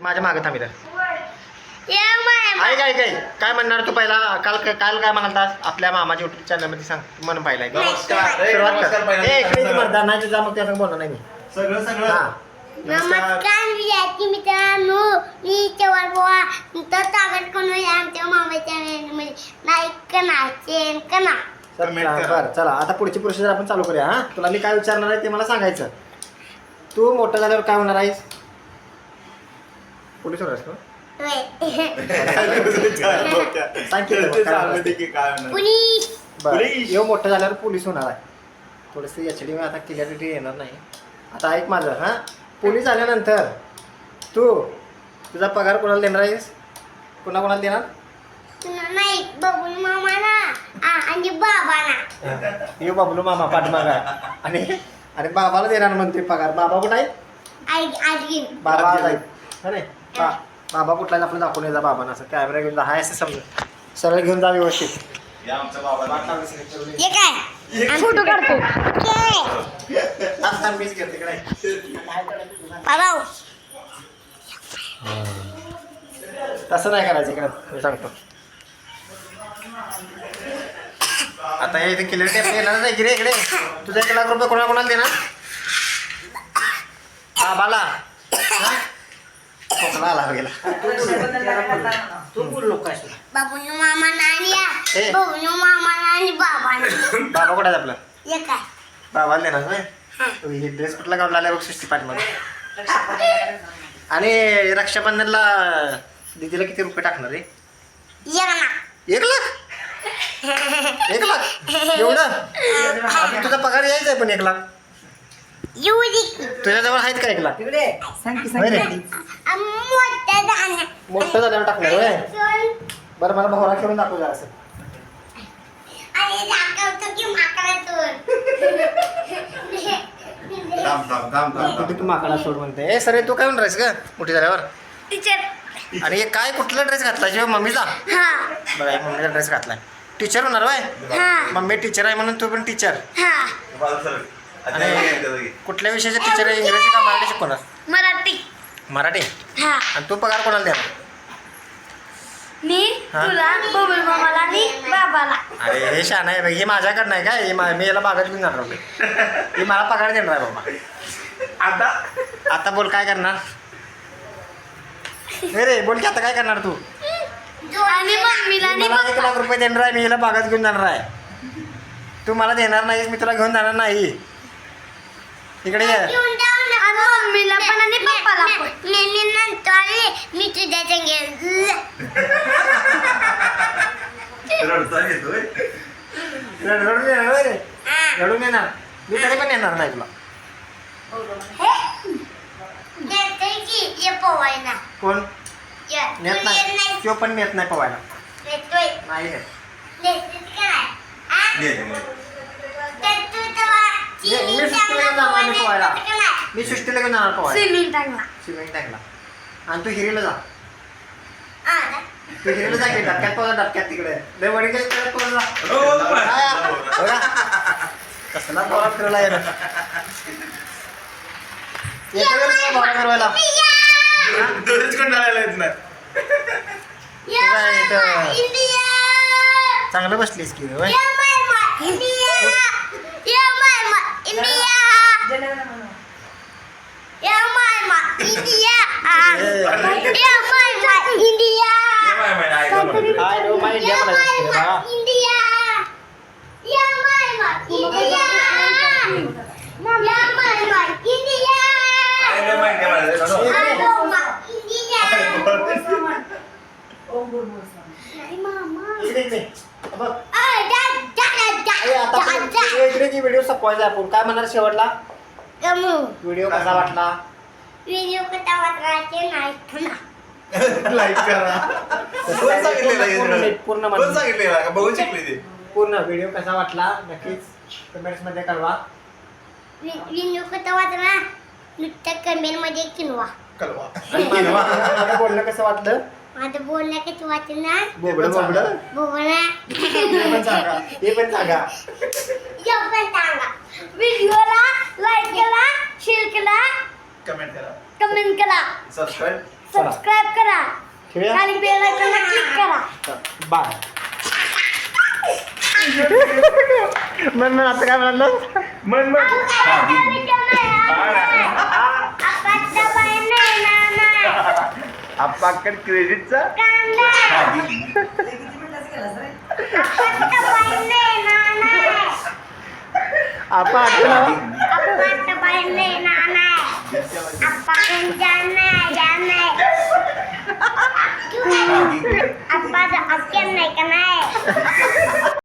माझ्या मागे थांबित या माय ऐक ऐक ऐक. काय म्हणणार तू पहिला? काल काल काय म्हणालतास? आपल्या मामाच्या युट्यूब चॅनलमध्ये सांग. म्हणून पाहिलाय. नमस्कार. ए, सुरुवात नमस्कार कर पहिल्यांदा. ए, इकडे ये मर्दा, नाही तुझा मग त्याचं बोलणार नाही मी. सगळं सगळं. हा. नमस्कार विद्यार्थी मित्रांनो. मी चव्हाण बुवा. तर ताकद करून आमच्या मामाच्या मध्ये. लाईक करा शेअर करा. Comment करा. बरं चला. आता पुढची प्रोसिजर आपण चालू करूया हा? तुला मी काय विचारणार आहे ते मला सांगायचं. तू मोठं झाल्यावर काय होणार आहेस? पोलीस होणार आहेस का? सांग की काय बरं. पोलीस. यो मोठं झाल्यावर पोलीस होणार आहे. थोडंसं एच डी आता क्लिअरिटी येणार नाही. आता ऐक माझं हां? पोलीस आल्यानंतर तू तुझा पगार कोणाला देणार आहेस? कोणा कोणाला देणार नाही बबूल मामाला. आ- आणि बाबाला. यो बाबलू मामा पाठमागा आणि आणि बाबाला देणार म्हणते पगार. बाबा कुठं आहे? आई आजी बाबा आज आहेत है नाही बा बाबा कुठला आपलं दाखवून येजा बाबांना असं. कॅमेरा घेऊन जा. हाय असं समजा. सरळ घेऊन जा व्यवस्थित. या आमच्या बाबाला हे काय? फोटो काढतो. मीच घेते बाबा. तसं नाही करायचं इकडे. मी सांगतो. आता हे इथे टेप येणार नाही इकडे इकडे? तुझा एक लाख रुपये कोणा कोणाला देणार? हा? खोकला आला गेला तू बाबून मामाला आणि ए. बबून मामाला आणि बाबाला बाबा कुठे आपला काय बाबाला देणार नाही ही ड्रेस कुठला काढला आलाय बघ सिक्स्टी मध्ये आणि रक्षाबंधनला दीदीला किती रुपये टाकणार आहे ये ना एक लाख. एक लाख? एवढं? तुझा पगार यायचा आहे पण एक लाख. तुझ्याजवळ आहेत का एक लाख? होय रे? मोठ्या दाण्या मोठं झाल्यावर टाकणार होय? बरं मला भोवरा खेळून दाखव जरा असं. थांब थांब थांब थांब कुठे तू माकडा सोड म्हणते? ए सर तू काय म्हणणार आहेस का मोठी झाल्यावर? टीचर. आणि हे काय कुठला ड्रेस घातला जेव्हा मम्मीचा? हा. बघा हे मम्मीचा ड्रेस घातलाय. टीचर होणार होय? हा. मम्मी टीचर आहे म्हणून तू पण टीचर. हा. सरक. आणि- हे. कुठल्या विषयाचे टीचर आहे? इंग्रजी का मराठी शिकवणार? मराठी. मराठी? हा. आणि तू पगार कोणाला देणार मी हा? तुला बबुल मामाला आणि बाबाला. अरे हे शान आहे बाई. हे माझ्याकडं नाही काय हे मा- मी याला बागात घेऊन जाणार होते हे मला पगार देणार आहे बाबा. आता? आता बोल काय करणार? नाही रे बोल की आता काय करणार तू? आणि मम्मीला आणि मला एक लाख रुपये देणार आहे मी हिला बागात घेऊन जाणार आहे. तू मला देणार नाही मी तुला घेऊन जाणार नाही. इकडे ये. मम्मीला पण आणि पप्पाला पण. मी मी नंतर मी तुझ्या संगे रडता रडून येणार रे. रडून येणार मी तरी पण येणार नाही तुला. कोण? ये. नेत तू नाही. पण नेत नाही पवायला. नाही नेत. येतेस काय हा? ये, ये. तर तू तेव्हा ये, मी सुट्टीला चांगला जाणार नाही? मी सृष्टीला घेऊन जाणार पवायला स्विमिंग टाकला स्विमिंग टँकला आणि तू हिरीला जा. हा ना? तू हिरीला जा की डबक्यात पोहोचा डबक्यात तिकडे. लय वडील जा. हो, हो, बघा. कसला बोरा फिरला यानं. येतो का तुला बोरा फिरवायला? दोनच कंटाळायला येत नाही. या तुला इथं- मामा, इंडिया. चांगलं बसलीस की इंडिया. या मामा, इंडिया या मामा, इंडिया ए, या मामा, इंडिया ये बाय, बाय, आई बोला. हाय नो माय इंडिया या म्हणायचं असते रे मामा, बाळा. इंडिया या मामा, इंडिया या मामा, India I know my India म्हणायचं. या मामा, इंडिया नाही मामा इकडे इकडे बघ आ, जा, जा, जा, ए, आता जा, आपण जा. इकडे की व्हिडिओ संपवायचा आपण. काय म्हणणार शेवटला? व्हिडिओ कसा वाटला? व्हिडिओ कसा वाटवायचे नाही. थांबा लाईक करा कोण सांगितलेलं हे पूर्ण पूर्ण कोण म्हणून. सांगितलेलं का बघून शिकले ते. पूर्ण व्हिडिओ कसा वाटला? नक्कीच कमेंट्समध्ये कळवा. व्हिडिओ कसा वाटला? नुसतं कमेंटमध्ये किनवा. कळवा. आणि माझं- माझं बोलणं कसं वाटलं? माझं बोलणं कसं वाटणार बोबडं बोबडं बोलणं हे पण सांगा हे पण सांगा यो पण सांगा व्हिडिओला लाईक केला शेअर केला कमेंट करा कमेंट केला सबस्क्राईब सबस्क्राईब करा ठेवूया खाली बेल आयकॉनला क्लिक करा बाय मन मन आता काय म्हणाल मन मन हा. हा ना. आपाकडे क्रेडिटचा कांदा हा,